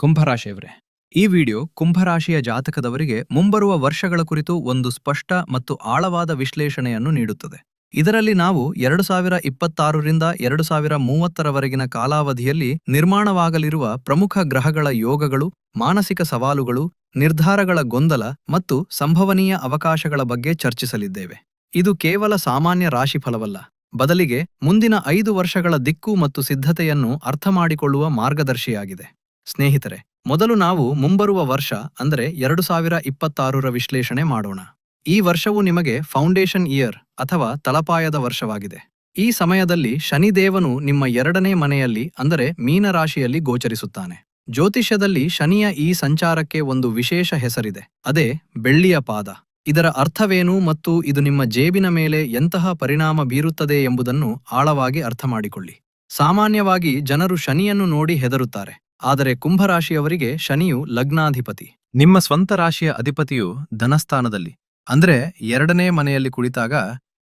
ಕುಂಭರಾಶಿಯವರೇ ಈ ವಿಡಿಯೋ ಕುಂಭರಾಶಿಯ ಜಾತಕದವರಿಗೆ ಮುಂಬರುವ ವರ್ಷಗಳ ಕುರಿತು ಒಂದು ಸ್ಪಷ್ಟ ಮತ್ತು ಆಳವಾದ ವಿಶ್ಲೇಷಣೆಯನ್ನು ನೀಡುತ್ತದೆ. ಇದರಲ್ಲಿ ನಾವು ಎರಡು ಸಾವಿರ ಇಪ್ಪತ್ತಾರರಿಂದ ಎರಡು ಸಾವಿರ ಮೂವತ್ತರವರೆಗಿನ ಕಾಲಾವಧಿಯಲ್ಲಿ ನಿರ್ಮಾಣವಾಗಲಿರುವ ಪ್ರಮುಖ ಗ್ರಹಗಳ ಯೋಗಗಳು, ಮಾನಸಿಕ ಸವಾಲುಗಳು, ನಿರ್ಧಾರಗಳ ಗೊಂದಲ ಮತ್ತು ಸಂಭವನೀಯ ಅವಕಾಶಗಳ ಬಗ್ಗೆ ಚರ್ಚಿಸಲಿದ್ದೇವೆ. ಇದು ಕೇವಲ ಸಾಮಾನ್ಯ ರಾಶಿಫಲವಲ್ಲ. ಬದಲಿಗೆ ಮುಂದಿನ ಐದು ವರ್ಷಗಳ ದಿಕ್ಕು ಮತ್ತು ಸಿದ್ಧತೆಯನ್ನು ಅರ್ಥಮಾಡಿಕೊಳ್ಳುವ ಮಾರ್ಗದರ್ಶಿಯಾಗಿದೆ. ಸ್ನೇಹಿತರೆ, ಮೊದಲು ನಾವು ಮುಂಬರುವ ವರ್ಷ, ಅಂದರೆ ಎರಡು ಸಾವಿರ ಇಪ್ಪತ್ತಾರರ ವಿಶ್ಲೇಷಣೆ ಮಾಡೋಣ. ಈ ವರ್ಷವು ನಿಮಗೆ ಫೌಂಡೇಶನ್ ಇಯರ್ ಅಥವಾ ತಲಪಾಯದ ವರ್ಷವಾಗಿದೆ. ಈ ಸಮಯದಲ್ಲಿ ಶನಿದೇವನು ನಿಮ್ಮ ಎರಡನೇ ಮನೆಯಲ್ಲಿ, ಅಂದರೆ ಮೀನರಾಶಿಯಲ್ಲಿ ಗೋಚರಿಸುತ್ತಾನೆ. ಜ್ಯೋತಿಷ್ಯದಲ್ಲಿ ಶನಿಯ ಈ ಸಂಚಾರಕ್ಕೆ ಒಂದು ವಿಶೇಷ ಹೆಸರಿದೆ, ಅದೇ ಬೆಳ್ಳಿಯ ಪಾದ. ಇದರ ಅರ್ಥವೇನು ಮತ್ತು ಇದು ನಿಮ್ಮ ಜೇಬಿನ ಮೇಲೆ ಎಂತಹ ಪರಿಣಾಮ ಬೀರುತ್ತದೆ ಎಂಬುದನ್ನು ಆಳವಾಗಿ ಅರ್ಥಮಾಡಿಕೊಳ್ಳಿ. ಸಾಮಾನ್ಯವಾಗಿ ಜನರು ಶನಿಯನ್ನು ನೋಡಿ ಹೆದರುತ್ತಾರೆ. ಆದರೆ ಕುಂಭರಾಶಿಯವರಿಗೆ ಶನಿಯು ಲಗ್ನಾಧಿಪತಿ. ನಿಮ್ಮ ಸ್ವಂತ ರಾಶಿಯ ಅಧಿಪತಿಯು ಧನಸ್ಥಾನದಲ್ಲಿ. ಅಂದ್ರೆ ಎರಡನೇ ಮನೆಯಲ್ಲಿ ಕುಳಿತಾಗ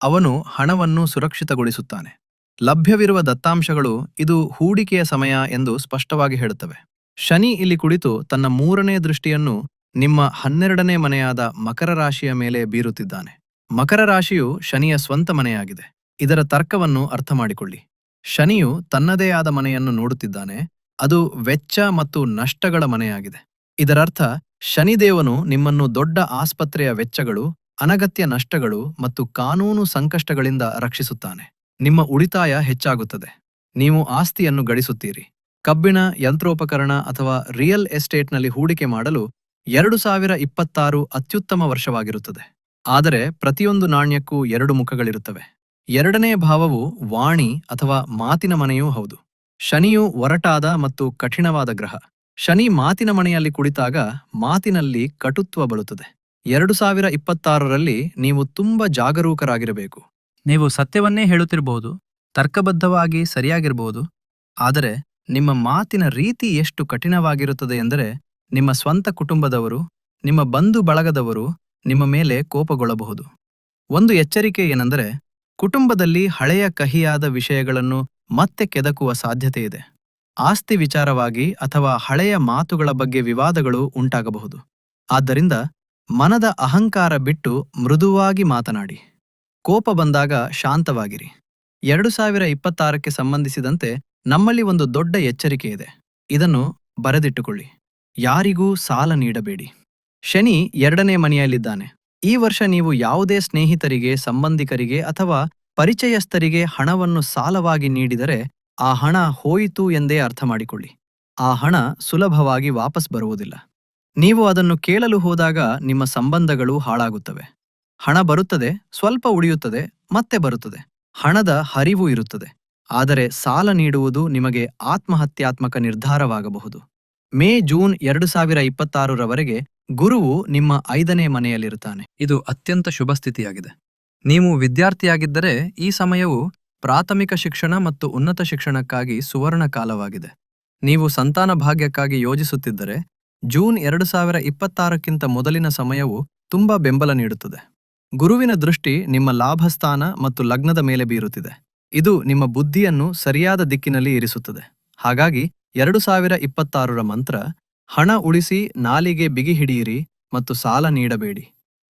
ಅವನು ಹಣವನ್ನು ಸುರಕ್ಷಿತಗೊಳಿಸುತ್ತಾನೆ. ಲಭ್ಯವಿರುವ ದತ್ತಾಂಶಗಳು ಇದು ಹೂಡಿಕೆಯ ಸಮಯ ಎಂದು ಸ್ಪಷ್ಟವಾಗಿ ಹೇಳುತ್ತವೆ. ಶನಿ ಇಲ್ಲಿ ಕುಳಿತು ತನ್ನ ಮೂರನೇ ದೃಷ್ಟಿಯನ್ನು ನಿಮ್ಮ ಹನ್ನೆರಡನೇ ಮನೆಯಾದ ಮಕರ ರಾಶಿಯ ಮೇಲೆ ಬೀರುತ್ತಿದ್ದಾನೆ. ಮಕರ ರಾಶಿಯು ಶನಿಯ ಸ್ವಂತ ಮನೆಯಾಗಿದೆ. ಇದರ ತರ್ಕವನ್ನು ಅರ್ಥಮಾಡಿಕೊಳ್ಳಿ. ಶನಿಯು ತನ್ನದೇ ಆದ ಮನೆಯನ್ನು ನೋಡುತ್ತಿದ್ದಾನೆ. ಅದು ವೆಚ್ಚ ಮತ್ತು ನಷ್ಟಗಳ ಮನೆಯಾಗಿದೆ. ಇದರರ್ಥ, ಶನಿದೇವನು ನಿಮ್ಮನ್ನು ದೊಡ್ಡ ಆಸ್ಪತ್ರೆಯ ವೆಚ್ಚಗಳು, ಅನಗತ್ಯ ನಷ್ಟಗಳು ಮತ್ತು ಕಾನೂನು ಸಂಕಷ್ಟಗಳಿಂದ ರಕ್ಷಿಸುತ್ತಾನೆ. ನಿಮ್ಮ ಉಳಿತಾಯ ಹೆಚ್ಚಾಗುತ್ತದೆ. ನೀವು ಆಸ್ತಿಯನ್ನು ಗಳಿಸುತ್ತೀರಿ. ಕಬ್ಬಿಣ, ಯಂತ್ರೋಪಕರಣ ಅಥವಾ ರಿಯಲ್ ಎಸ್ಟೇಟ್ನಲ್ಲಿ ಹೂಡಿಕೆ ಮಾಡಲು ಎರಡು ಸಾವಿರ ಇಪ್ಪತ್ತಾರು ಅತ್ಯುತ್ತಮ ವರ್ಷವಾಗಿರುತ್ತದೆ. ಆದರೆ, ಪ್ರತಿಯೊಂದು ನಾಣ್ಯಕ್ಕೂ ಎರಡು ಮುಖಗಳಿರುತ್ತವೆ. ಎರಡನೇ ಭಾವವು ವಾಣಿ ಅಥವಾ ಮಾತಿನ ಮನೆಯೂ ಹೌದು. ಶನಿಯು ಒರಟಾದ ಮತ್ತು ಕಠಿಣವಾದ ಗ್ರಹ. ಶನಿ ಮಾತಿನ ಮನೆಯಲ್ಲಿ ಕುಳಿತಾಗ ಮಾತಿನಲ್ಲಿ ಕಟುತ್ವ ಬರುತ್ತದೆ. ಎರಡು ಸಾವಿರ ಇಪ್ಪತ್ತಾರರಲ್ಲಿ ನೀವು ತುಂಬ ಜಾಗರೂಕರಾಗಿರಬೇಕು. ನೀವು ಸತ್ಯವನ್ನೇ ಹೇಳುತ್ತಿರಬಹುದು, ತರ್ಕಬದ್ಧವಾಗಿ ಸರಿಯಾಗಿರಬಹುದು, ಆದರೆ ನಿಮ್ಮ ಮಾತಿನ ರೀತಿ ಎಷ್ಟು ಕಠಿಣವಾಗಿರುತ್ತದೆ ಎಂದರೆ ನಿಮ್ಮ ಸ್ವಂತ ಕುಟುಂಬದವರು, ನಿಮ್ಮ ಬಂಧು ಬಳಗದವರು ನಿಮ್ಮ ಮೇಲೆ ಕೋಪಗೊಳ್ಳಬಹುದು. ಒಂದು ಎಚ್ಚರಿಕೆ ಏನೆಂದರೆ ಕುಟುಂಬದಲ್ಲಿ ಹಳೆಯ ಕಹಿಯಾದ ವಿಷಯಗಳನ್ನು ಮತ್ತೆ ಕೆದಕುವ ಸಾಧ್ಯತೆಯಿದೆ ಆಸ್ತಿ ವಿಚಾರವಾಗಿ ಅಥವಾ ಹಳೆಯ ಮಾತುಗಳ ಬಗ್ಗೆ ವಿವಾದಗಳು ಉಂಟಾಗಬಹುದು. ಆದ್ದರಿಂದ ಮನದ ಅಹಂಕಾರ ಬಿಟ್ಟು ಮೃದುವಾಗಿ ಮಾತನಾಡಿ. ಕೋಪ ಬಂದಾಗ ಶಾಂತವಾಗಿರಿ. ಎರಡು ಸಾವಿರ ಇಪ್ಪತ್ತಾರಕ್ಕೆ ಸಂಬಂಧಿಸಿದಂತೆ ನಮ್ಮಲ್ಲಿ ಒಂದು ದೊಡ್ಡ ಎಚ್ಚರಿಕೆ ಇದೆ. ಇದನ್ನು ಬರೆದಿಟ್ಟುಕೊಳ್ಳಿ. ಯಾರಿಗೂ ಸಾಲ ನೀಡಬೇಡಿ. ಶನಿ ಎರಡನೇ ಮನೆಯಲ್ಲಿದ್ದಾನೆ. ಈ ವರ್ಷ ನೀವು ಯಾವುದೇ ಸ್ನೇಹಿತರಿಗೆ, ಸಂಬಂಧಿಕರಿಗೆ ಅಥವಾ ಪರಿಚಯಸ್ಥರಿಗೆ ಹಣವನ್ನು ಸಾಲವಾಗಿ ನೀಡಿದರೆ ಆ ಹಣ ಹೋಯಿತು ಎಂದೇ ಅರ್ಥ ಮಾಡಿಕೊಳ್ಳಿ ಆ ಹಣ ಸುಲಭವಾಗಿ ವಾಪಸ್ ಬರುವುದಿಲ್ಲ. ನೀವು ಅದನ್ನು ಕೇಳಲು ಹೋದಾಗ ನಿಮ್ಮ ಸಂಬಂಧಗಳು ಹಾಳಾಗುತ್ತವೆ. ಹಣ ಬರುತ್ತದೆ, ಸ್ವಲ್ಪ ಉಳಿಯುತ್ತದೆ, ಮತ್ತೆ ಬರುತ್ತದೆ. ಹಣದ ಹರಿವು ಇರುತ್ತದೆ. ಆದರೆ ಸಾಲ ನೀಡುವುದು ನಿಮಗೆ ಆತ್ಮಹತ್ಯಾತ್ಮಕ ನಿರ್ಧಾರವಾಗಬಹುದು. ಮೇ ಜೂನ್ ಎರಡು ಸಾವಿರ ಇಪ್ಪತ್ತಾರರವರೆಗೆ ಗುರುವು ನಿಮ್ಮ ಐದನೇ ಮನೆಯಲ್ಲಿರುತ್ತಾನೆ. ಇದು ಅತ್ಯಂತ ಶುಭ ಸ್ಥಿತಿಯಾಗಿದೆ ನೀವು ವಿದ್ಯಾರ್ಥಿಯಾಗಿದ್ದರೆ ಈ ಸಮಯವು ಪ್ರಾಥಮಿಕ ಶಿಕ್ಷಣ ಮತ್ತು ಉನ್ನತ ಶಿಕ್ಷಣಕ್ಕಾಗಿ ಸುವರ್ಣ ಕಾಲವಾಗಿದೆ. ನೀವು ಸಂತಾನ ಭಾಗ್ಯಕ್ಕಾಗಿ ಯೋಜಿಸುತ್ತಿದ್ದರೆ ಜೂನ್ ಎರಡು ಸಾವಿರ ಇಪ್ಪತ್ತಾರಕ್ಕಿಂತ ಮೊದಲಿನ ಸಮಯವು ತುಂಬಾ ಬೆಂಬಲ ನೀಡುತ್ತದೆ. ಗುರುವಿನ ದೃಷ್ಟಿ ನಿಮ್ಮ ಲಾಭಸ್ಥಾನ ಮತ್ತು ಲಗ್ನದ ಮೇಲೆ ಬೀರುತ್ತಿದೆ. ಇದು ನಿಮ್ಮ ಬುದ್ಧಿಯನ್ನು ಸರಿಯಾದ ದಿಕ್ಕಿನಲ್ಲಿ ಇರಿಸುತ್ತದೆ. ಹಾಗಾಗಿ ಎರಡು ಸಾವಿರ ಇಪ್ಪತ್ತಾರರ ಮಂತ್ರ, ಹಣ ಉಳಿಸಿ ನಾಲಿಗೆ ಬಿಗಿ ಹಿಡಿಯಿರಿ ಮತ್ತು ಸಾಲ ನೀಡಬೇಡಿ.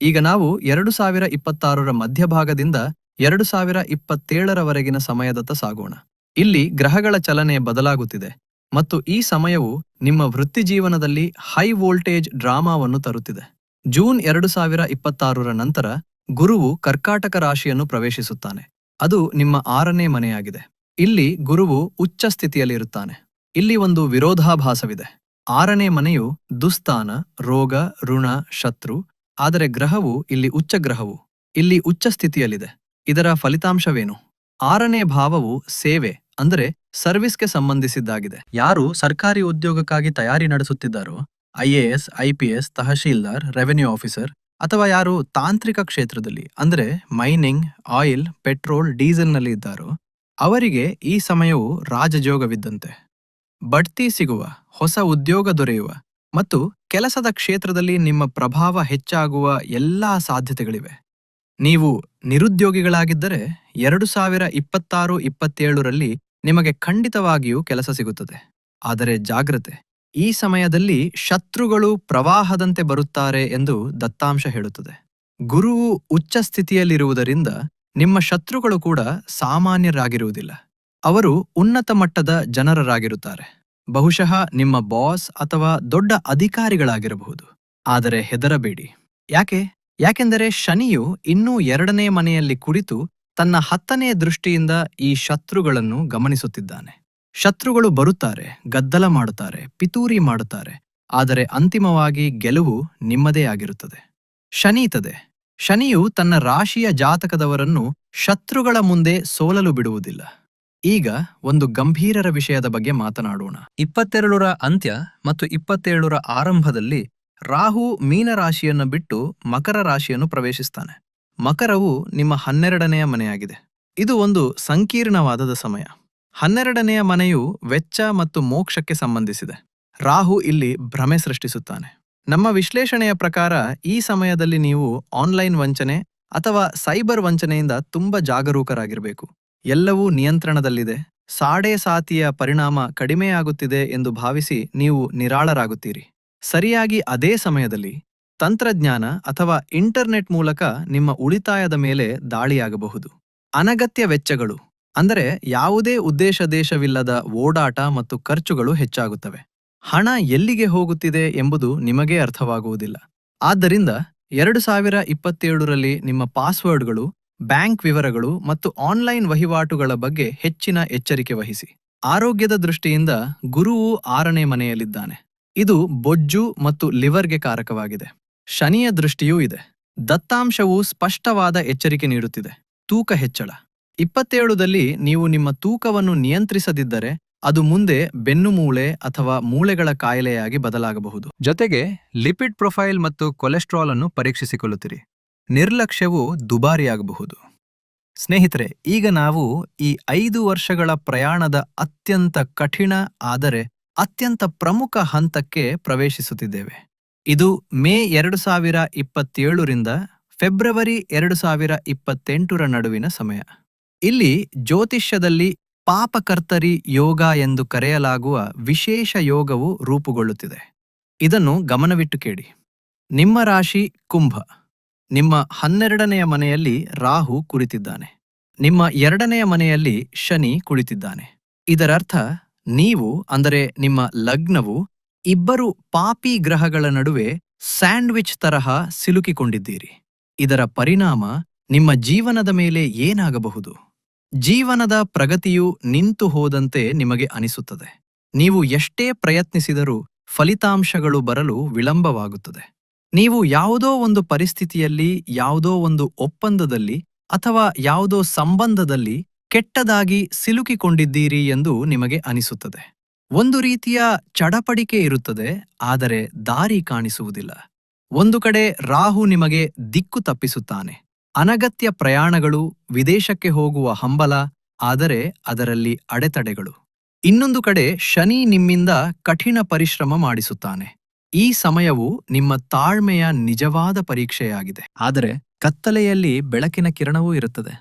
ಈಗ ನಾವು ಎರಡು ಸಾವಿರ ಇಪ್ಪತ್ತಾರರ ಮಧ್ಯಭಾಗದಿಂದ ಎರಡು ಸಾವಿರ ಇಪ್ಪತ್ತೇಳರವರೆಗಿನ ಸಮಯದತ್ತ ಸಾಗೋಣ. ಇಲ್ಲಿ ಗ್ರಹಗಳ ಚಲನೆ ಬದಲಾಗುತ್ತಿದೆ ಮತ್ತು ಈ ಸಮಯವು ನಿಮ್ಮ ವೃತ್ತಿಜೀವನದಲ್ಲಿ ಹೈ ವೋಲ್ಟೇಜ್ ಡ್ರಾಮಾವನ್ನು ತರುತ್ತಿದೆ. ಜೂನ್ ಎರಡು ಸಾವಿರ ಇಪ್ಪತ್ತಾರರ ನಂತರ ಗುರುವು ಕರ್ಕಾಟಕ ರಾಶಿಯನ್ನು ಪ್ರವೇಶಿಸುತ್ತಾನೆ. ಅದು ನಿಮ್ಮ ಆರನೇ ಮನೆಯಾಗಿದೆ. ಇಲ್ಲಿ ಗುರುವು ಉಚ್ಚ ಸ್ಥಿತಿಯಲ್ಲಿರುತ್ತಾನೆ. ಇಲ್ಲಿ ಒಂದು ವಿರೋಧಾಭಾಸವಿದೆ. ಆರನೇ ಮನೆಯು ದುಸ್ತಾನ ರೋಗ, ಋಣ, ಶತ್ರು ಆದರೆ ಗ್ರಹವು ಇಲ್ಲಿ ಉಚ್ಚ ಗ್ರಹವು, ಇಲ್ಲಿ ಉಚ್ಚ ಸ್ಥಿತಿಯಲ್ಲಿದೆ. ಇದರ ಫಲಿತಾಂಶವೇನು? ಆರನೇ ಭಾವವು ಸೇವೆ, ಅಂದರೆ ಸರ್ವಿಸ್ಗೆ ಸಂಬಂಧಿಸಿದ್ದಾಗಿದೆ. ಯಾರು ಸರ್ಕಾರಿ ಉದ್ಯೋಗಕ್ಕಾಗಿ ತಯಾರಿ ನಡೆಸುತ್ತಿದ್ದಾರೋ IAS IPS tahsildar, revenue officer, ಅಥವಾ ಯಾರು ತಾಂತ್ರಿಕ ಕ್ಷೇತ್ರದಲ್ಲಿ, ಅಂದರೆ ಮೈನಿಂಗ್, ಆಯಿಲ್, ಪೆಟ್ರೋಲ್, ಡೀಸೆಲ್ನಲ್ಲಿ ಇದ್ದಾರೋ, ಅವರಿಗೆ ಈ ಸಮಯವು ರಾಜಜೋಗವಿದ್ದಂತೆ. ಬಡ್ತಿ ಸಿಗುವ, ಹೊಸ ಉದ್ಯೋಗ ದೊರೆಯುವ, ಮತ್ತು ಕೆಲಸದ ಕ್ಷೇತ್ರದಲ್ಲಿ ನಿಮ್ಮ ಪ್ರಭಾವ ಹೆಚ್ಚಾಗುವ ಎಲ್ಲಾ ಸಾಧ್ಯತೆಗಳಿವೆ. ನೀವು ನಿರುದ್ಯೋಗಿಗಳಾಗಿದ್ದರೆ ಎರಡು ಸಾವಿರ ಇಪ್ಪತ್ತಾರು ಇಪ್ಪತ್ತೇಳರಲ್ಲಿ ನಿಮಗೆ ಖಂಡಿತವಾಗಿಯೂ ಕೆಲಸ ಸಿಗುತ್ತದೆ. ಆದರೆ ಜಾಗ್ರತೆ, ಈ ಸಮಯದಲ್ಲಿ ಶತ್ರುಗಳು ಪ್ರವಾಹದಂತೆ ಬರುತ್ತಾರೆ ಎಂದು ದತ್ತಾಂಶ ಹೇಳುತ್ತದೆ. ಗುರುವು ಉಚ್ಚ ಸ್ಥಿತಿಯಲ್ಲಿರುವುದರಿಂದ ನಿಮ್ಮ ಶತ್ರುಗಳು ಕೂಡ ಸಾಮಾನ್ಯರಾಗಿರುವುದಿಲ್ಲ. ಅವರು ಉನ್ನತ ಮಟ್ಟದ ಜನರರಾಗಿರುತ್ತಾರೆ. ಬಹುಶಃ ನಿಮ್ಮ ಬಾಸ್ ಅಥವಾ ದೊಡ್ಡ ಅಧಿಕಾರಿಗಳಾಗಿರಬಹುದು. ಆದರೆ ಹೆದರಬೇಡಿ. ಯಾಕೆ? ಯಾಕೆಂದರೆ ಶನಿಯು ಇನ್ನೂ ಎರಡನೇ ಮನೆಯಲ್ಲಿ ಕುಳಿತು ತನ್ನ ಹತ್ತನೇ ದೃಷ್ಟಿಯಿಂದ ಈ ಶತ್ರುಗಳನ್ನು ಗಮನಿಸುತ್ತಿದ್ದಾನೆ. ಶತ್ರುಗಳು ಬರುತ್ತಾರೆ, ಗದ್ದಲ ಮಾಡುತ್ತಾರೆ, ಪಿತೂರಿ ಮಾಡುತ್ತಾರೆ, ಆದರೆ ಅಂತಿಮವಾಗಿ ಗೆಲುವು ನಿಮ್ಮದೇ ಆಗಿರುತ್ತದೆ. ಶನೀತದೆ ಶನಿಯು ತನ್ನ ರಾಶಿಯ ಜಾತಕದವರನ್ನು ಶತ್ರುಗಳ ಮುಂದೆ ಸೋಲಲು ಬಿಡುವುದಿಲ್ಲ. ಈಗ ಒಂದು ಗಂಭೀರರ ವಿಷಯದ ಬಗ್ಗೆ ಮಾತನಾಡೋಣ. ಇಪ್ಪತ್ತೆರಡರ ಅಂತ್ಯ ಮತ್ತು ಇಪ್ಪತ್ತೇಳರ ಆರಂಭದಲ್ಲಿ ರಾಹು ಮೀನರಾಶಿಯನ್ನು ಬಿಟ್ಟು ಮಕರ ರಾಶಿಯನ್ನು ಪ್ರವೇಶಿಸ್ತಾನೆ. ಮಕರವು ನಿಮ್ಮ ಹನ್ನೆರಡನೆಯ ಮನೆಯಾಗಿದೆ. ಇದು ಒಂದು ಸಂಕೀರ್ಣವಾದದ ಸಮಯ. ಹನ್ನೆರಡನೆಯ ಮನೆಯು ವೆಚ್ಚ ಮತ್ತು ಮೋಕ್ಷಕ್ಕೆ ಸಂಬಂಧಿಸಿದೆ. ರಾಹು ಇಲ್ಲಿ ಭ್ರಮೆ ಸೃಷ್ಟಿಸುತ್ತಾನೆ. ನಮ್ಮ ವಿಶ್ಲೇಷಣೆಯ ಪ್ರಕಾರ ಈ ಸಮಯದಲ್ಲಿ ನೀವು ಆನ್ಲೈನ್ ವಂಚನೆ ಅಥವಾ ಸೈಬರ್ ವಂಚನೆಯಿಂದ ತುಂಬಾ ಜಾಗರೂಕರಾಗಿರಬೇಕು. ಎಲ್ಲವೂ ನಿಯಂತ್ರಣದಲ್ಲಿದೆ. ಸಾಡೆ ಸಾತಿಯ ಪರಿಣಾಮ ಕಡಿಮೆಯಾಗುತ್ತಿದೆ ಎಂದು ಭಾವಿಸಿ ನೀವು ನಿರಾಳರಾಗುತ್ತೀರಿ. ಸರಿಯಾಗಿ ಅದೇ ಸಮಯದಲ್ಲಿ ತಂತ್ರಜ್ಞಾನ ಅಥವಾ ಇಂಟರ್ನೆಟ್ ಮೂಲಕ ನಿಮ್ಮ ಉಳಿತಾಯದ ಮೇಲೆ ದಾಳಿಯಾಗಬಹುದು. ಅನಗತ್ಯ ವೆಚ್ಚಗಳು, ಅಂದರೆ ಯಾವುದೇ ಉದ್ದೇಶ ದೇಶವಿಲ್ಲದ ಓಡಾಟ ಮತ್ತು ಖರ್ಚುಗಳು ಹೆಚ್ಚಾಗುತ್ತವೆ. ಹಣ ಎಲ್ಲಿಗೆ ಹೋಗುತ್ತಿದೆ ಎಂಬುದು ನಿಮಗೇ ಅರ್ಥವಾಗುವುದಿಲ್ಲ. ಆದ್ದರಿಂದ ಎರಡು ಸಾವಿರ ಇಪ್ಪತ್ತೇಳರಲ್ಲಿ ನಿಮ್ಮ ಪಾಸ್ವರ್ಡ್ಗಳು ಬ್ಯಾಂಕ್ ವಿವರಗಳು ಮತ್ತು ಆನ್ಲೈನ್ ವಹಿವಾಟುಗಳ ಬಗ್ಗೆ ಹೆಚ್ಚಿನ ಎಚ್ಚರಿಕೆ ವಹಿಸಿ. ಆರೋಗ್ಯದ ದೃಷ್ಟಿಯಿಂದ ಗುರುವು ಆರನೇ ಮನೆಯಲ್ಲಿದ್ದಾನೆ. ಇದು ಬೊಜ್ಜು ಮತ್ತು ಲಿವರ್ಗೆ ಕಾರಕವಾಗಿದೆ. ಶನಿಯ ದೃಷ್ಟಿಯೂ ಇದೆ. ದತ್ತಾಂಶವು ಸ್ಪಷ್ಟವಾದ ಎಚ್ಚರಿಕೆ ನೀಡುತ್ತಿದೆ. ತೂಕ ಹೆಚ್ಚಳ. ಇಪ್ಪತ್ತೇಳುದಲ್ಲಿ ನೀವು ನಿಮ್ಮ ತೂಕವನ್ನು ನಿಯಂತ್ರಿಸದಿದ್ದರೆ ಅದು ಮುಂದೆ ಬೆನ್ನುಮೂಳೆ ಅಥವಾ ಮೂಳೆಗಳ ಕಾಯಿಲೆಯಾಗಿ ಬದಲಾಗಬಹುದು. ಜೊತೆಗೆ ಲಿಪಿಡ್ ಪ್ರೊಫೈಲ್ ಮತ್ತು ಕೊಲೆಸ್ಟ್ರಾಲ್ ಅನ್ನು ಪರೀಕ್ಷಿಸಿಕೊಳ್ಳುತ್ತಿರಿ. ನಿರ್ಲಕ್ಷ್ಯವು ದುಬಾರಿಯಾಗಬಹುದು. ಸ್ನೇಹಿತರೆ, ಈಗ ನಾವು ಈ ಐದು ವರ್ಷಗಳ ಪ್ರಯಾಣದ ಅತ್ಯಂತ ಕಠಿಣ, ಆದರೆ ಅತ್ಯಂತ ಪ್ರಮುಖ ಹಂತಕ್ಕೆ ಪ್ರವೇಶಿಸುತ್ತಿದ್ದೇವೆ. ಇದು ಮೇ ಎರಡು ಸಾವಿರ ಇಪ್ಪತ್ತೇಳರಿಂದ ಫೆಬ್ರವರಿ ಎರಡು ಸಾವಿರ ಇಪ್ಪತ್ತೆಂಟರ ನಡುವಿನ ಸಮಯ. ಇಲ್ಲಿ ಜ್ಯೋತಿಷ್ಯದಲ್ಲಿ ಪಾಪಕರ್ತರಿ ಯೋಗ ಎಂದು ಕರೆಯಲಾಗುವ ವಿಶೇಷ ಯೋಗವು ರೂಪುಗೊಳ್ಳುತ್ತಿದೆ. ಇದನ್ನು ಗಮನವಿಟ್ಟು ಕೇಳಿ. ನಿಮ್ಮ ರಾಶಿ ಕುಂಭ. ನಿಮ್ಮ ಹನ್ನೆರಡನೆಯ ಮನೆಯಲ್ಲಿ ರಾಹು ಕುಳಿತಿದ್ದಾನೆ. ನಿಮ್ಮ ಎರಡನೆಯ ಮನೆಯಲ್ಲಿ ಶನಿ ಕುಳಿತಿದ್ದಾನೆ. ಇದರರ್ಥ, ನೀವು, ಅಂದರೆ ನಿಮ್ಮ ಲಗ್ನವು, ಇಬ್ಬರು ಪಾಪಿ ಗ್ರಹಗಳ ನಡುವೆ ಸ್ಯಾಂಡ್ವಿಚ್ ತರಹ ಸಿಲುಕಿಕೊಂಡಿದ್ದೀರಿ. ಇದರ ಪರಿಣಾಮ ನಿಮ್ಮ ಜೀವನದ ಮೇಲೆ ಏನಾಗಬಹುದು? ಜೀವನದ ಪ್ರಗತಿಯು ನಿಂತು ಹೋದಂತೆ ನಿಮಗೆ ಅನಿಸುತ್ತದೆ. ನೀವು ಎಷ್ಟೇ ಪ್ರಯತ್ನಿಸಿದರೂ ಫಲಿತಾಂಶಗಳು ಬರಲು ವಿಳಂಬವಾಗುತ್ತದೆ. ನೀವು ಯಾವುದೋ ಒಂದು ಪರಿಸ್ಥಿತಿಯಲ್ಲಿ, ಯಾವುದೋ ಒಂದು ಒಪ್ಪಂದದಲ್ಲಿ ಅಥವಾ ಯಾವುದೋ ಸಂಬಂಧದಲ್ಲಿ ಕೆಟ್ಟದಾಗಿ ಸಿಲುಕಿಕೊಂಡಿದ್ದೀರಿ ಎಂದು ನಿಮಗೆ ಅನಿಸುತ್ತದೆ. ಒಂದು ರೀತಿಯ ಚಡಪಡಿಕೆ ಇರುತ್ತದೆ, ಆದರೆ ದಾರಿ ಕಾಣಿಸುವುದಿಲ್ಲ. ಒಂದು ಕಡೆ ರಾಹು ನಿಮಗೆ ದಿಕ್ಕು ತಪ್ಪಿಸುತ್ತಾನೆ. ಅನಗತ್ಯ ಪ್ರಯಾಣಗಳು, ವಿದೇಶಕ್ಕೆ ಹೋಗುವ ಹಂಬಲ, ಆದರೆ ಅದರಲ್ಲಿ ಅಡೆತಡೆಗಳು. ಇನ್ನೊಂದು ಕಡೆ ಶನಿ ನಿಮ್ಮಿಂದ ಕಠಿಣ ಪರಿಶ್ರಮ ಮಾಡಿಸುತ್ತಾನೆ. ಈ ಸಮಯವು ನಿಮ್ಮ ತಾಳ್ಮೆಯ ನಿಜವಾದ ಪರೀಕ್ಷೆಯಾಗಿದೆ. ಆದರೆ ಕತ್ತಲೆಯಲ್ಲಿ ಬೆಳಕಿನ ಕಿರಣವೂ ಇರುತ್ತದೆ.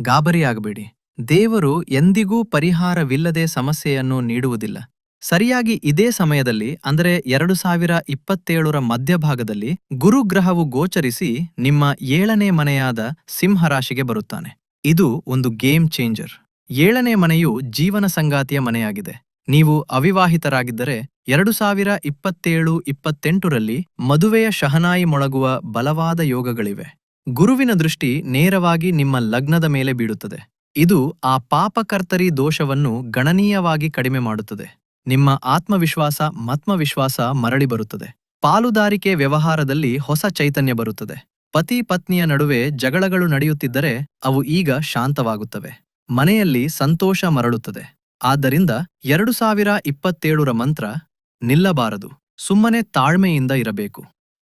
ಗಾಬರಿಯಾಗಬೇಡಿ. ದೇವರು ಎಂದಿಗೂ ಪರಿಹಾರವಿಲ್ಲದೆ ಸಮಸ್ಯೆಯನ್ನು ನೀಡುವುದಿಲ್ಲ. ಸರಿಯಾಗಿ ಇದೇ ಸಮಯದಲ್ಲಿ, ಅಂದರೆ ಎರಡು ಸಾವಿರ ಇಪ್ಪತ್ತೇಳರ ಮಧ್ಯಭಾಗದಲ್ಲಿ, ಗುರುಗ್ರಹವು ಗೋಚರಿಸಿ ನಿಮ್ಮ ಏಳನೇ ಮನೆಯಾದ ಸಿಂಹರಾಶಿಗೆ ಬರುತ್ತಾನೆ. ಇದು ಒಂದು ಗೇಮ್ ಚೇಂಜರ್. ಏಳನೇ ಮನೆಯು ಜೀವನ ಸಂಗಾತಿಯ ಮನೆಯಾಗಿದೆ. ನೀವು ಅವಿವಾಹಿತರಾಗಿದ್ದರೆ ಎರಡು ಸಾವಿರ ಇಪ್ಪತ್ತೇಳು ಇಪ್ಪತ್ತೆಂಟರಲ್ಲಿ ಮದುವೆಯ ಶಹನಾಯಿ ಮೊಳಗುವ ಬಲವಾದ ಯೋಗಗಳಿವೆ. ಗುರುವಿನ ದೃಷ್ಟಿ ನೇರವಾಗಿ ನಿಮ್ಮ ಲಗ್ನದ ಮೇಲೆ ಬೀಳುತ್ತದೆ. ಇದು ಆ ಪಾಪಕರ್ತರಿ ದೋಷವನ್ನು ಗಣನೀಯವಾಗಿ ಕಡಿಮೆ ಮಾಡುತ್ತದೆ. ನಿಮ್ಮ ಆತ್ಮವಿಶ್ವಾಸ ಮತ್ಮವಿಶ್ವಾಸ ಮರಳಿ ಬರುತ್ತದೆ. ಪಾಲುದಾರಿಕೆ ವ್ಯವಹಾರದಲ್ಲಿ ಹೊಸ ಚೈತನ್ಯ ಬರುತ್ತದೆ. ಪತಿ ಪತ್ನಿಯ ನಡುವೆ ಜಗಳಗಳು ನಡೆಯುತ್ತಿದ್ದರೆ ಅವು ಈಗ ಶಾಂತವಾಗುತ್ತವೆ. ಮನೆಯಲ್ಲಿ ಸಂತೋಷ ಮರಳುತ್ತದೆ. ಆದ್ದರಿಂದ ಎರಡು ಸಾವಿರ ಇಪ್ಪತ್ತೇಳರ ಮಂತ್ರ ನಿಲ್ಲಬಾರದು. ಸುಮ್ಮನೆ ತಾಳ್ಮೆಯಿಂದ ಇರಬೇಕು.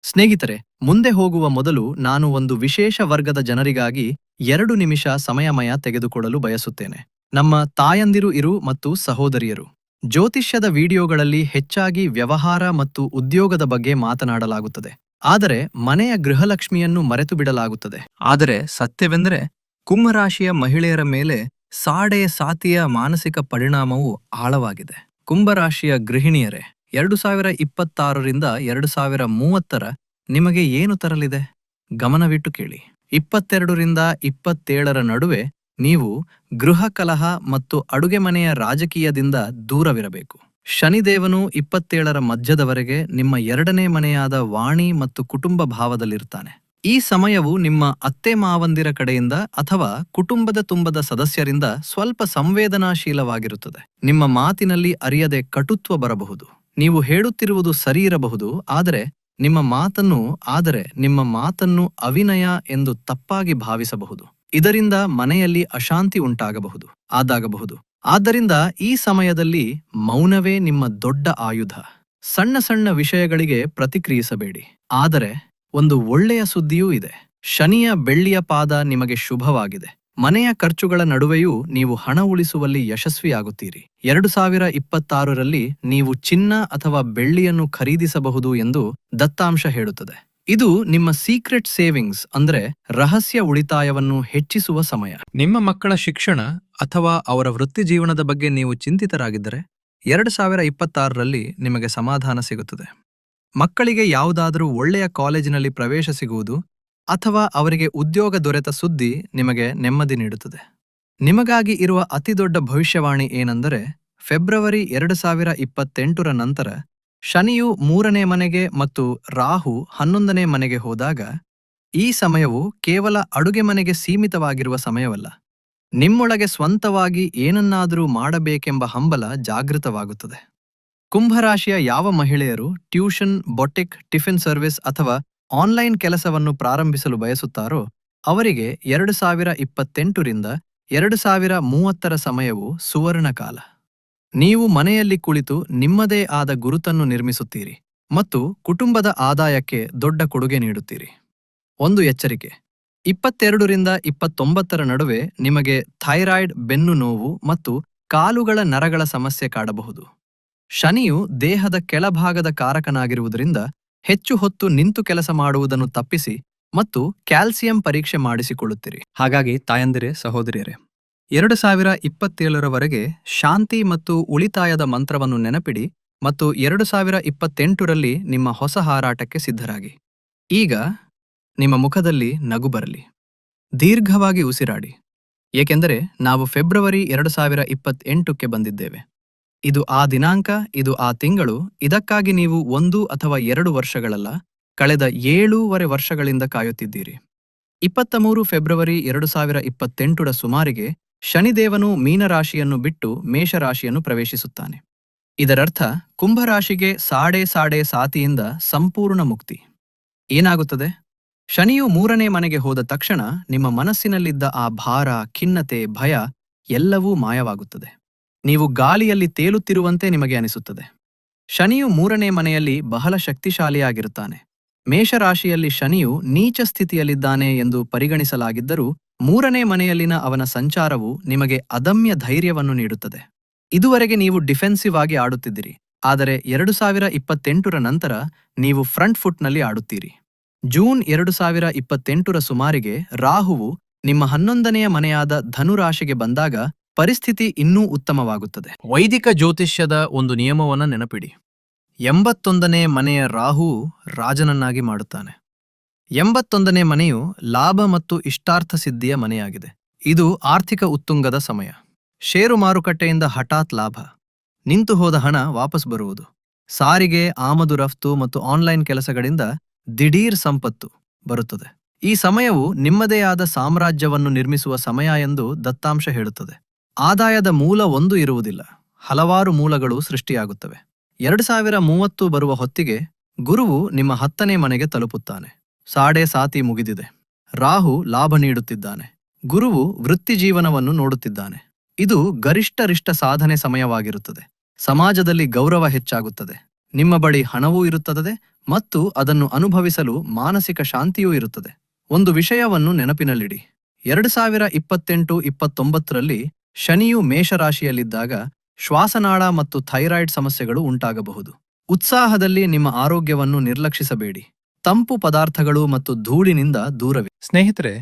ಸ್ನೇಹಿತರೆ, ಮುಂದೆ ಹೋಗುವ ಮೊದಲು ನಾನು ಒಂದು ವಿಶೇಷ ವರ್ಗದ ಜನರಿಗಾಗಿ ಎರಡು ನಿಮಿಷ ಸಮಯಮಯ ತೆಗೆದುಕೊಳ್ಳಲು ಬಯಸುತ್ತೇನೆ. ನಮ್ಮ ತಾಯಂದಿರು ಇರು ಮತ್ತು ಸಹೋದರಿಯರು. ಜ್ಯೋತಿಷ್ಯದ ವಿಡಿಯೋಗಳಲ್ಲಿ ಹೆಚ್ಚಾಗಿ ವ್ಯವಹಾರ ಮತ್ತು ಉದ್ಯೋಗದ ಬಗ್ಗೆ ಮಾತನಾಡಲಾಗುತ್ತದೆ. ಆದರೆ, ಮನೆಯ ಗೃಹಲಕ್ಷ್ಮಿಯನ್ನು ಮರೆತು ಬಿಡಲಾಗುತ್ತದೆ ಆದರೆ, ಸತ್ಯವೆಂದರೆ, ಕುಂಭರಾಶಿಯ ಮಹಿಳೆಯರ ಮೇಲೆ ಸಾಡೆ ಸಾತಿಯ ಮಾನಸಿಕ ಪರಿಣಾಮವು ಆಳವಾಗಿದೆ. ಕುಂಭರಾಶಿಯ ಗೃಹಿಣಿಯರೇ ಎರಡು ಸಾವಿರ ಇಪ್ಪತ್ತಾರರಿಂದ ಎರಡು ಸಾವಿರ ಮೂವತ್ತರ ನಿಮಗೆ ಏನು ತರಲಿದೆ? ಗಮನವಿಟ್ಟು ಕೇಳಿ. ಇಪ್ಪತ್ತೆರಡರಿಂದ ಇಪ್ಪತ್ತೇಳರ ನಡುವೆ ನೀವು ಗೃಹ ಕಲಹ ಮತ್ತು ಅಡುಗೆ ಮನೆಯ ರಾಜಕೀಯದಿಂದ ದೂರವಿರಬೇಕು. ಶನಿದೇವನು ಇಪ್ಪತ್ತೇಳರ ಮಧ್ಯದವರೆಗೆ ನಿಮ್ಮ ಎರಡನೇ ಮನೆಯಾದ ವಾಣಿ ಮತ್ತು ಕುಟುಂಬ ಭಾವದಲ್ಲಿರ್ತಾನೆ. ಈ ಸಮಯವು ನಿಮ್ಮ ಅತ್ತೆ ಮಾವಂದಿರ ಕಡೆಯಿಂದ ಅಥವಾ ಕುಟುಂಬದ ತುಂಬದ ಸದಸ್ಯರಿಂದ ಸ್ವಲ್ಪ ಸಂವೇದನಾಶೀಲವಾಗಿರುತ್ತದೆ. ನಿಮ್ಮ ಮಾತಿನಲ್ಲಿ ಅರಿಯದೆ ಕಟುತ್ವ ಬರಬಹುದು. ನೀವು ಹೇಳುತ್ತಿರುವುದು ಸರಿ ಇರಬಹುದು ಆದರೆ ನಿಮ್ಮ ಮಾತನ್ನು, ಆದರೆ ನಿಮ್ಮ ಮಾತನ್ನು ಅವಿನಯ ಎಂದು ತಪ್ಪಾಗಿ ಭಾವಿಸಬಹುದು. ಇದರಿಂದ ಮನೆಯಲ್ಲಿ ಅಶಾಂತಿ ಉಂಟಾಗಬಹುದು, ಆದಾಗಬಹುದು. ಆದ್ದರಿಂದ ಈ ಸಮಯದಲ್ಲಿ ಮೌನವೇ ನಿಮ್ಮ ದೊಡ್ಡ ಆಯುಧ. ಸಣ್ಣ ಸಣ್ಣ ವಿಷಯಗಳಿಗೆ ಪ್ರತಿಕ್ರಿಯಿಸಬೇಡಿ. ಆದರೆ ಒಂದು ಒಳ್ಳೆಯ ಸುದ್ದಿಯೂ ಇದೆ. ಶನಿಯ ಬೆಳ್ಳಿಯ ಪಾದ ನಿಮಗೆ ಶುಭವಾಗಿದೆ. ಮನೆಯ ಖರ್ಚುಗಳ ನಡುವೆಯೂ ನೀವು ಹಣ ಉಳಿಸುವಲ್ಲಿ ಯಶಸ್ವಿಯಾಗುತ್ತೀರಿ. ಎರಡು ಸಾವಿರ ಇಪ್ಪತ್ತಾರರಲ್ಲಿ ನೀವು ಚಿನ್ನ ಅಥವಾ ಬೆಳ್ಳಿಯನ್ನು ಖರೀದಿಸಬಹುದು ಎಂದು ದತ್ತಾಂಶ ಹೇಳುತ್ತದೆ. ಇದು ನಿಮ್ಮ ಸೀಕ್ರೆಟ್ ಸೇವಿಂಗ್ಸ್ ಅಂದ್ರೆ ರಹಸ್ಯ ಉಳಿತಾಯವನ್ನು ಹೆಚ್ಚಿಸುವ ಸಮಯ. ನಿಮ್ಮ ಮಕ್ಕಳ ಶಿಕ್ಷಣ ಅಥವಾ ಅವರ ವೃತ್ತಿ ಜೀವನದ ಬಗ್ಗೆ ನೀವು ಚಿಂತಿತರಾಗಿದ್ದರೆ ಎರಡು ಸಾವಿರ ಇಪ್ಪತ್ತಾರರಲ್ಲಿ ನಿಮಗೆ ಸಮಾಧಾನ ಸಿಗುತ್ತದೆ. ಮಕ್ಕಳಿಗೆ ಯಾವುದಾದರೂ ಒಳ್ಳೆಯ ಕಾಲೇಜಿನಲ್ಲಿ ಪ್ರವೇಶ ಸಿಗುವುದು ಅಥವಾ ಅವರಿಗೆ ಉದ್ಯೋಗ ದೊರೆತ ಸುದ್ದಿ ನಿಮಗೆ ನೆಮ್ಮದಿ ನೀಡುತ್ತದೆ. ನಿಮಗಾಗಿ ಇರುವ ಅತಿದೊಡ್ಡ ಭವಿಷ್ಯವಾಣಿ ಏನೆಂದರೆ, ಫೆಬ್ರವರಿ ಎರಡು ಸಾವಿರ ಇಪ್ಪತ್ತೆಂಟರ ನಂತರ ಶನಿಯು ಮೂರನೇ ಮನೆಗೆ ಮತ್ತು ರಾಹು ಹನ್ನೊಂದನೇ ಮನೆಗೆ ಹೋದಾಗ, ಈ ಸಮಯವು ಕೇವಲ ಅಡುಗೆ ಮನೆಗೆ ಸೀಮಿತವಾಗಿರುವ ಸಮಯವಲ್ಲ. ನಿಮ್ಮೊಳಗೆ ಸ್ವಂತವಾಗಿ ಏನನ್ನಾದರೂ ಮಾಡಬೇಕೆಂಬ ಹಂಬಲ ಜಾಗೃತವಾಗುತ್ತದೆ. ಕುಂಭರಾಶಿಯ ಯಾವ ಮಹಿಳೆಯರು ಟ್ಯೂಷನ್, ಬೊಟಿಕ್, ಟಿಫಿನ್ ಸರ್ವಿಸ್ ಅಥವಾ ಆನ್ಲೈನ್ ಕೆಲಸವನ್ನು ಪ್ರಾರಂಭಿಸಲು ಬಯಸುತ್ತಾರೋ, ಅವರಿಗೆ ಎರಡು ಸಾವಿರ ಇಪ್ಪತ್ತೆಂಟರಿಂದ ಎರಡು ಸಾವಿರ ಮೂವತ್ತರ ಸಮಯವು ಸುವರ್ಣಕಾಲ ನೀವು ಮನೆಯಲ್ಲಿ ಕುಳಿತು ನಿಮ್ಮದೇ ಆದ ಗುರುತನ್ನು ನಿರ್ಮಿಸುತ್ತೀರಿ ಮತ್ತು ಕುಟುಂಬದ ಆದಾಯಕ್ಕೆ ದೊಡ್ಡ ಕೊಡುಗೆ ನೀಡುತ್ತೀರಿ. ಒಂದು ಎಚ್ಚರಿಕೆ. ಇಪ್ಪತ್ತೆರಡರಿಂದ ಇಪ್ಪತ್ತೊಂಬತ್ತರ ನಡುವೆ ನಿಮಗೆ ಥೈರಾಯ್ಡ್, ಬೆನ್ನು ನೋವು ಮತ್ತು ಕಾಲುಗಳ ನರಗಳ ಸಮಸ್ಯೆ ಕಾಡಬಹುದು. ಶನಿಯು ದೇಹದ ಕೆಳಭಾಗದ ಕಾರಕನಾಗಿರುವುದರಿಂದ ಹೆಚ್ಚು ಹೊತ್ತು ನಿಂತು ಕೆಲಸ ಮಾಡುವುದನ್ನು ತಪ್ಪಿಸಿ ಮತ್ತು ಕ್ಯಾಲ್ಸಿಯಂ ಪರೀಕ್ಷೆ ಮಾಡಿಸಿಕೊಳ್ಳುತ್ತಿರಿ. ಹಾಗಾಗಿ ತಾಯಂದಿರೇ, ಸಹೋದರಿಯರೇ, ಎರಡು ಸಾವಿರ ಇಪ್ಪತ್ತೇಳರವರೆಗೆ ಶಾಂತಿ ಮತ್ತು ಉಳಿತಾಯದ ಮಂತ್ರವನ್ನು ನೆನಪಿಡಿ ಮತ್ತು ಎರಡು ಸಾವಿರ ಇಪ್ಪತ್ತೆಂಟರಲ್ಲಿ ನಿಮ್ಮ ಹೊಸ ಹಾರಾಟಕ್ಕೆ ಸಿದ್ಧರಾಗಿ. ಈಗ ನಿಮ್ಮ ಮುಖದಲ್ಲಿ ನಗು ಬರಲಿ. ದೀರ್ಘವಾಗಿ ಉಸಿರಾಡಿ. ಏಕೆಂದರೆ ನಾವು ಫೆಬ್ರವರಿ ಎರಡು ಸಾವಿರ ಇಪ್ಪತ್ತೆಂಟಕ್ಕೆ ಬಂದಿದ್ದೇವೆ. ಇದು ಆ ದಿನಾಂಕ, ಇದು ಆ ತಿಂಗಳು, ಇದಕ್ಕಾಗಿ ನೀವು ಒಂದು ಅಥವಾ ಎರಡು ವರ್ಷಗಳಲ್ಲ, ಕಳೆದ ಏಳೂವರೆ ವರ್ಷಗಳಿಂದ ಕಾಯುತ್ತಿದ್ದೀರಿ. ಇಪ್ಪತ್ತ ಮೂರು ಫೆಬ್ರವರಿ ಎರಡು ಸಾವಿರ ಇಪ್ಪತ್ತೆಂಟರ ಸುಮಾರಿಗೆ ಶನಿದೇವನು ಮೀನರಾಶಿಯನ್ನು ಬಿಟ್ಟು ಮೇಷರಾಶಿಯನ್ನು ಪ್ರವೇಶಿಸುತ್ತಾನೆ. ಇದರರ್ಥ, ಕುಂಭರಾಶಿಗೆ ಸಾಡೆ ಸಾಡೆ ಸಾತಿಯಿಂದ ಸಂಪೂರ್ಣ ಮುಕ್ತಿ. ಏನಾಗುತ್ತದೆ? ಶನಿಯು ಮೂರನೇ ಮನೆಗೆ ಹೋದ ತಕ್ಷಣ ನಿಮ್ಮ ಮನಸ್ಸಿನಲ್ಲಿದ್ದ ಆ ಭಾರ, ಖಿನ್ನತೆ, ಭಯ ಎಲ್ಲವೂ ಮಾಯವಾಗುತ್ತದೆ. ನೀವು ಗಾಳಿಯಲ್ಲಿ ತೇಲುತ್ತಿರುವಂತೆ ನಿಮಗೆ ಅನಿಸುತ್ತದೆ. ಶನಿಯು ಮೂರನೇ ಮನೆಯಲ್ಲಿ ಬಹಳ ಶಕ್ತಿಶಾಲಿಯಾಗಿರುತ್ತಾನೆ. ಮೇಷರಾಶಿಯಲ್ಲಿ ಶನಿಯು ನೀಚ ಸ್ಥಿತಿಯಲ್ಲಿದ್ದಾನೆ ಎಂದು ಪರಿಗಣಿಸಲಾಗಿದ್ದರೂ ಮೂರನೇ ಮನೆಯಲ್ಲಿನ ಅವನ ಸಂಚಾರವು ನಿಮಗೆ ಅದಮ್ಯ ಧೈರ್ಯವನ್ನು ನೀಡುತ್ತದೆ. ಇದುವರೆಗೆ ನೀವು ಡಿಫೆನ್ಸಿವ್ ಆಗಿ ಆಡುತ್ತಿದ್ದೀರಿ. ಆದರೆ ಎರಡು ಸಾವಿರ ಇಪ್ಪತ್ತೆಂಟರ ನಂತರ ನೀವು ಫ್ರಂಟ್ ಫುಟ್ನಲ್ಲಿ ಆಡುತ್ತೀರಿ. ಜೂನ್ ಎರಡು ಸಾವಿರ ಇಪ್ಪತ್ತೆಂಟರ ಸುಮಾರಿಗೆ ರಾಹುವು ನಿಮ್ಮ ಹನ್ನೊಂದನೆಯ ಮನೆಯಾದ ಧನುರಾಶಿಗೆ ಬಂದಾಗ ಪರಿಸ್ಥಿತಿ ಇನ್ನೂ ಉತ್ತಮವಾಗುತ್ತದೆ. ವೈದಿಕ ಜ್ಯೋತಿಷ್ಯದ ಒಂದು ನಿಯಮವನ್ನು ನೆನಪಿಡಿ. ಎಂಬತ್ತೊಂದನೇ ಮನೆಯ ರಾಹು ರಾಜನನ್ನಾಗಿ ಮಾಡುತ್ತಾನೆ. ಎಂಬತ್ತೊಂದನೇ ಮನೆಯು ಲಾಭ ಮತ್ತು ಇಷ್ಟಾರ್ಥ ಸಿದ್ಧಿಯ ಮನೆಯಾಗಿದೆ. ಇದು ಆರ್ಥಿಕ ಉತ್ತುಂಗದ ಸಮಯ. ಷೇರು ಮಾರುಕಟ್ಟೆಯಿಂದ ಹಠಾತ್ ಲಾಭ. ನಿಂತು ಹೋದ ಹಣ ವಾಪಸ್ ಬರುವುದು. ಸಾರಿಗೆ, ಆಮದು ರಫ್ತು ಮತ್ತು ಆನ್ಲೈನ್ ಕೆಲಸಗಳಿಂದ ದಿಢೀರ್ ಸಂಪತ್ತು ಬರುತ್ತದೆ. ಈ ಸಮಯವು ನಿಮ್ಮದೇ ಆದ ಸಾಮ್ರಾಜ್ಯವನ್ನು ನಿರ್ಮಿಸುವ ಸಮಯ ಎಂದು ದತ್ತಾಂಶ ಹೇಳುತ್ತದೆ. ಆದಾಯದ ಮೂಲ ಒಂದು ಇರುವುದಿಲ್ಲ. ಹಲವಾರು ಮೂಲಗಳು ಸೃಷ್ಟಿಯಾಗುತ್ತವೆ. ಎರಡು ಸಾವಿರ ಮೂವತ್ತು ಬರುವ ಹೊತ್ತಿಗೆ ಗುರುವು ನಿಮ್ಮ ಹತ್ತನೇ ಮನೆಗೆ ತಲುಪುತ್ತಾನೆ. ಸಾಡೆ ಸಾತಿ ಮುಗಿದಿದೆ. ರಾಹು ಲಾಭ ನೀಡುತ್ತಿದ್ದಾನೆ. ಗುರುವು ವೃತ್ತಿ ಜೀವನವನ್ನು ನೋಡುತ್ತಿದ್ದಾನೆ. ಇದು ಗರಿಷ್ಠರಿಷ್ಠ ಸಾಧನೆ ಸಮಯವಾಗಿರುತ್ತದೆ. ಸಮಾಜದಲ್ಲಿ ಗೌರವ ಹೆಚ್ಚಾಗುತ್ತದೆ. ನಿಮ್ಮ ಬಳಿ ಹಣವೂ ಇರುತ್ತದೆ ಮತ್ತು ಅದನ್ನು ಅನುಭವಿಸಲು ಮಾನಸಿಕ ಶಾಂತಿಯೂ ಇರುತ್ತದೆ. ಒಂದು ವಿಷಯವನ್ನು ನೆನಪಿನಲ್ಲಿಡಿ. ಎರಡು ಸಾವಿರ ಇಪ್ಪತ್ತೆಂಟು ಇಪ್ಪತ್ತೊಂಬತ್ತರಲ್ಲಿ ಶನಿಯು ಮೇಷರಾಶಿಯಲ್ಲಿದ್ದಾಗ ಶ್ವಾಸನಾಳ ಮತ್ತು ಥೈರಾಯ್ಡ್ ಸಮಸ್ಯೆಗಳು ಉಂಟಾಗಬಹುದು. ಉತ್ಸಾಹದಲ್ಲಿ ನಿಮ್ಮ ಆರೋಗ್ಯವನ್ನು ನಿರ್ಲಕ್ಷಿಸಬೇಡಿ. ತಂಪು ಪದಾರ್ಥಗಳು ಮತ್ತು ಧೂಳಿನಿಂದ ದೂರವಿ ಸ್ನೇಹಿತರೆ,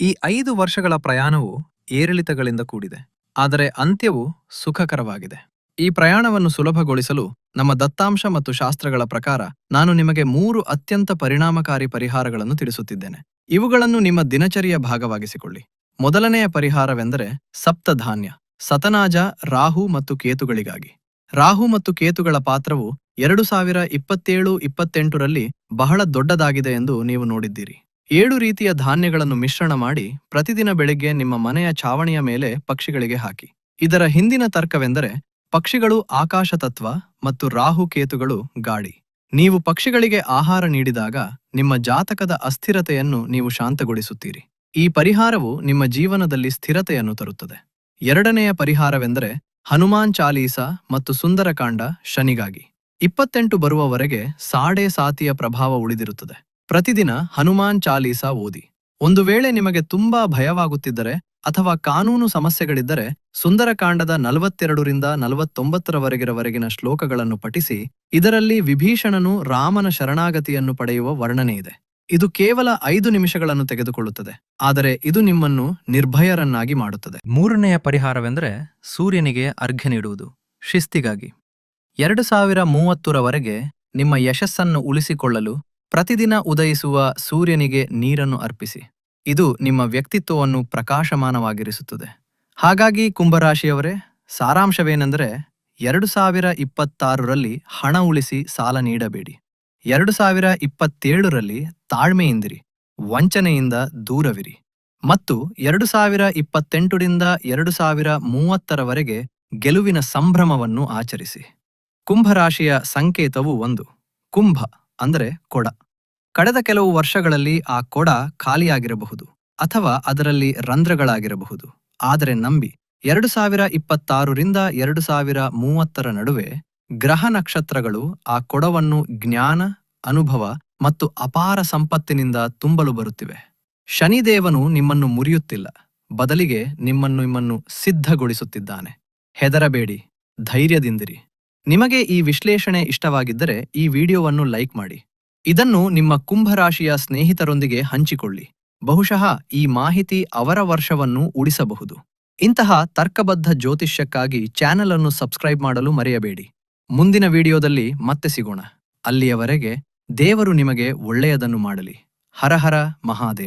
ಈ ಐದು ವರ್ಷಗಳ ಪ್ರಯಾಣವು ಏರಿಳಿತಗಳಿಂದ ಕೂಡಿದೆ. ಆದರೆ ಅಂತ್ಯವು ಸುಖಕರವಾಗಿದೆ. ಈ ಪ್ರಯಾಣವನ್ನು ಸುಲಭಗೊಳಿಸಲು ನಮ್ಮ ದತ್ತಾಂಶ ಮತ್ತು ಶಾಸ್ತ್ರಗಳ ಪ್ರಕಾರ ನಾನು ನಿಮಗೆ ಮೂರು ಅತ್ಯಂತ ಪರಿಣಾಮಕಾರಿ ಪರಿಹಾರಗಳನ್ನು ತಿಳಿಸುತ್ತಿದ್ದೇನೆ. ಇವುಗಳನ್ನು ನಿಮ್ಮ ದಿನಚರಿಯ ಭಾಗವಾಗಿಸಿಕೊಳ್ಳಿ. ಮೊದಲನೆಯ ಪರಿಹಾರವೆಂದರೆ ಸಪ್ತಧಾನ್ಯ, ಸತನಾಜ, ರಾಹು ಮತ್ತು ಕೇತುಗಳಿಗಾಗಿ. ರಾಹು ಮತ್ತು ಕೇತುಗಳ ಪಾತ್ರವು ಎರಡು ಸಾವಿರ ಇಪ್ಪತ್ತೇಳು ಇಪ್ಪತ್ತೆಂಟರಲ್ಲಿ ಬಹಳ ದೊಡ್ಡದಾಗಿದೆ ಎಂದು ನೀವು ನೋಡಿದ್ದೀರಿ. ಏಳು ರೀತಿಯ ಧಾನ್ಯಗಳನ್ನು ಮಿಶ್ರಣ ಮಾಡಿ ಪ್ರತಿದಿನ ಬೆಳಿಗ್ಗೆ ನಿಮ್ಮ ಮನೆಯ ಛಾವಣಿಯ ಮೇಲೆ ಪಕ್ಷಿಗಳಿಗೆ ಹಾಕಿ. ಇದರ ಹಿಂದಿನ ತರ್ಕವೆಂದರೆ ಪಕ್ಷಿಗಳು ಆಕಾಶ ತತ್ವ ಮತ್ತು ರಾಹು ಕೇತುಗಳು ಗಾಳಿ. ನೀವು ಪಕ್ಷಿಗಳಿಗೆ ಆಹಾರ ನೀಡಿದಾಗ ನಿಮ್ಮ ಜಾತಕದ ಅಸ್ಥಿರತೆಯನ್ನು ನೀವು ಶಾಂತಗೊಳಿಸುತ್ತೀರಿ. ಈ ಪರಿಹಾರವು ನಿಮ್ಮ ಜೀವನದಲ್ಲಿ ಸ್ಥಿರತೆಯನ್ನು ತರುತ್ತದೆ. ಎರಡನೆಯ ಪರಿಹಾರವೆಂದರೆ ಹನುಮಾನ್ ಚಾಲೀಸ ಮತ್ತು ಸುಂದರಕಾಂಡ ಶನಿಗಾಗಿ. ಇಪ್ಪತ್ತೆಂಟು ಬರುವವರೆಗೆ ಸಾಡೆ ಸಾತಿಯ ಪ್ರಭಾವ ಉಳಿದಿರುತ್ತದೆ. ಪ್ರತಿದಿನ ಹನುಮಾನ್ ಚಾಲೀಸ ಓದಿ. ಒಂದು ವೇಳೆ ನಿಮಗೆ ತುಂಬಾ ಭಯವಾಗುತ್ತಿದ್ದರೆ ಅಥವಾ ಕಾನೂನು ಸಮಸ್ಯೆಗಳಿದ್ದರೆ ಸುಂದರಕಾಂಡದ ನಲವತ್ತೆರಡರಿಂದ ನಲವತ್ತೊಂಬತ್ತರವರೆಗಿರವರೆಗಿನ ಶ್ಲೋಕಗಳನ್ನು ಪಠಿಸಿ, ಇದರಲ್ಲಿ ವಿಭೀಷಣನು ರಾಮನ ಶರಣಾಗತಿಯನ್ನು ಪಡೆಯುವ ವರ್ಣನೆಯಿದೆ ಇದು ಕೇವಲ ಐದು ನಿಮಿಷಗಳನ್ನು ತೆಗೆದುಕೊಳ್ಳುತ್ತದೆ, ಆದರೆ ಇದು ನಿಮ್ಮನ್ನು ನಿರ್ಭಯರನ್ನಾಗಿ ಮಾಡುತ್ತದೆ. ಮೂರನೆಯ ಪರಿಹಾರವೆಂದರೆ ಸೂರ್ಯನಿಗೆ ಅರ್ಘ್ಯ ನೀಡುವುದು, ಶಿಸ್ತಿಗಾಗಿ. ಎರಡು ಸಾವಿರ ಮೂವತ್ತರವರೆಗೆ ನಿಮ್ಮ ಯಶಸ್ಸನ್ನು ಉಳಿಸಿಕೊಳ್ಳಲು ಪ್ರತಿದಿನ ಉದಯಿಸುವ ಸೂರ್ಯನಿಗೆ ನೀರನ್ನು ಅರ್ಪಿಸಿ. ಇದು ನಿಮ್ಮ ವ್ಯಕ್ತಿತ್ವವನ್ನು ಪ್ರಕಾಶಮಾನವಾಗಿರಿಸುತ್ತದೆ. ಹಾಗಾಗಿ ಕುಂಭರಾಶಿಯವರೇ, ಸಾರಾಂಶವೇನೆಂದರೆ ಎರಡು ಸಾವಿರ ಇಪ್ಪತ್ತಾರರಲ್ಲಿ ಹಣ ಉಳಿಸಿ ಸಾಲ ನೀಡಬೇಡಿ. ಎರಡು ಸಾವಿರ ಇಪ್ಪತ್ತೇಳರಲ್ಲಿ ತಾಳ್ಮೆಯಿಂದಿರಿ, ವಂಚನೆಯಿಂದ ದೂರವಿರಿ. ಮತ್ತು ಎರಡು ಸಾವಿರ ಇಪ್ಪತ್ತೆಂಟರಿಂದ ಎರಡು ಸಾವಿರ ಮೂವತ್ತರವರೆಗೆ ಗೆಲುವಿನ ಸಂಭ್ರಮವನ್ನು ಆಚರಿಸಿ. ಕುಂಭರಾಶಿಯ ಸಂಕೇತವು ಒಂದು, ಕುಂಭ ಅಂದರೆ ಕೊಡ. ಕಳೆದ ಕೆಲವು ವರ್ಷಗಳಲ್ಲಿ ಆ ಕೊಡ ಖಾಲಿಯಾಗಿರಬಹುದು ಅಥವಾ ಅದರಲ್ಲಿ ರಂಧ್ರಗಳಾಗಿರಬಹುದು. ಆದರೆ ನಂಬಿ, ಎರಡು ಸಾವಿರ ಇಪ್ಪತ್ತಾರರಿಂದ ಎರಡು ಸಾವಿರ ಮೂವತ್ತರ ನಡುವೆ ಗ್ರಹ ನಕ್ಷತ್ರಗಳು ಆ ಕೊಡವನ್ನು ಜ್ಞಾನ, ಅನುಭವ ಮತ್ತು ಅಪಾರ ಸಂಪತ್ತಿನಿಂದ ತುಂಬಲು ಬರುತ್ತಿವೆ. ಶನಿದೇವನು ನಿಮ್ಮನ್ನು ಮುರಿಯುತ್ತಿಲ್ಲ. ಬದಲಿಗೆ ನಿಮ್ಮನ್ನು ನಿಮ್ಮನ್ನು ಸಿದ್ಧಗೊಳಿಸುತ್ತಿದ್ದಾನೆ. ಹೆದರಬೇಡಿ. ಧೈರ್ಯದಿಂದಿರಿ. ನಿಮಗೆ ಈ ವಿಶ್ಲೇಷಣೆ ಇಷ್ಟವಾಗಿದ್ದರೆ ಈ ವಿಡಿಯೋವನ್ನು ಲೈಕ್ ಮಾಡಿ. ಇದನ್ನು ನಿಮ್ಮ ಕುಂಭರಾಶಿಯ ಸ್ನೇಹಿತರೊಂದಿಗೆ ಹಂಚಿಕೊಳ್ಳಿ. ಬಹುಶಃ ಈ ಮಾಹಿತಿ ಅವರ ವರ್ಷವನ್ನು ಉಳಿಸಬಹುದು. ಇಂತಹ ತರ್ಕಬದ್ಧ ಜ್ಯೋತಿಷ್ಯಕ್ಕಾಗಿ ಚಾನೆಲ್ ಅನ್ನು ಸಬ್ಸ್ಕ್ರೈಬ್ ಮಾಡಲು ಮರೆಯಬೇಡಿ. ಮುಂದಿನ ವಿಡಿಯೋದಲ್ಲಿ ಮತ್ತೆ ಸಿಗೋಣ. ಅಲ್ಲಿಯವರೆಗೆ ದೇವರು ನಿಮಗೆ ಒಳ್ಳೆಯದನ್ನು ಮಾಡಲಿ. ಹರಹರ ಮಹಾದೇವ.